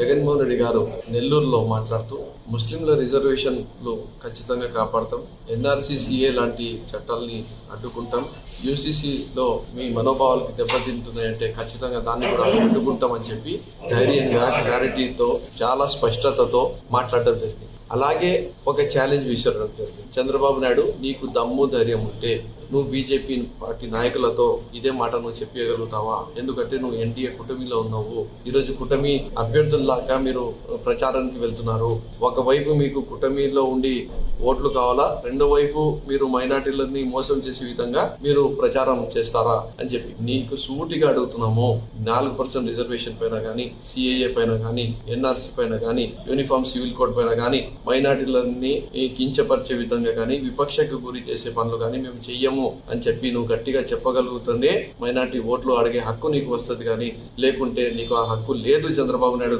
జగన్మోహన్ రెడ్డి గారు నెల్లూరులో మాట్లాడుతూ ముస్లింల రిజర్వేషన్లు ఖచ్చితంగా కాపాడతాం ఎన్ఆర్సీసీఏ లాంటి చట్టాలని అడ్డుకుంటాం యూసీసీలో మీ మనోభావాలకు దెబ్బతింటున్నాయంటే ఖచ్చితంగా దాన్ని కూడా అడ్డుకుంటామని చెప్పి ధైర్యంగా క్లారిటీతో చాలా స్పష్టతతో మాట్లాడడం జరిగింది. అలాగే ఒక ఛాలెంజ్ విసరడం జరిగింది. చంద్రబాబు నాయుడు నీకు దమ్ము ధైర్యం ఉంటే నువ్వు బీజేపీ పార్టీ నాయకులతో ఇదే మాట నువ్వు చెప్పగలుగుతావా ఎందుకంటే నువ్వు ఎన్డీఏ కూటమిలో ఉన్నావు. ఈరోజు కూటమి అభ్యర్థుల్లాగా మీరు ప్రచారానికి వెళ్తున్నారు. ఒకవైపు మీకు కూటమిలో ఉండి ఓట్లు కావాలా? రెండో వైపు మీరు మైనార్టీలని మోసం చేసే విధంగా మీరు ప్రచారం చేస్తారా అని చెప్పి నీకు సూటిగా అడుగుతున్నాము. నాలుగు పర్సెంట్ రిజర్వేషన్ పైన కానీ సిఏఏ పైన కానీ ఎన్ఆర్సీ పైన కానీ యూనిఫామ్ సివిల్ కోడ్ పైన కానీ మైనార్టీలన్నీ కించపరిచే విధంగా కానీ విపక్షకు గురి చేసే పనులు కానీ మేము చెయ్యము. అని చెప్పి నువ్వు గట్టిగా చెప్పగలుగుతుంది మైనార్టీ ఓట్లు అడిగే హక్కు నీకు వస్తుంది కానీ లేకుంటే నీకు ఆ హక్కు లేదు చంద్రబాబు నాయుడు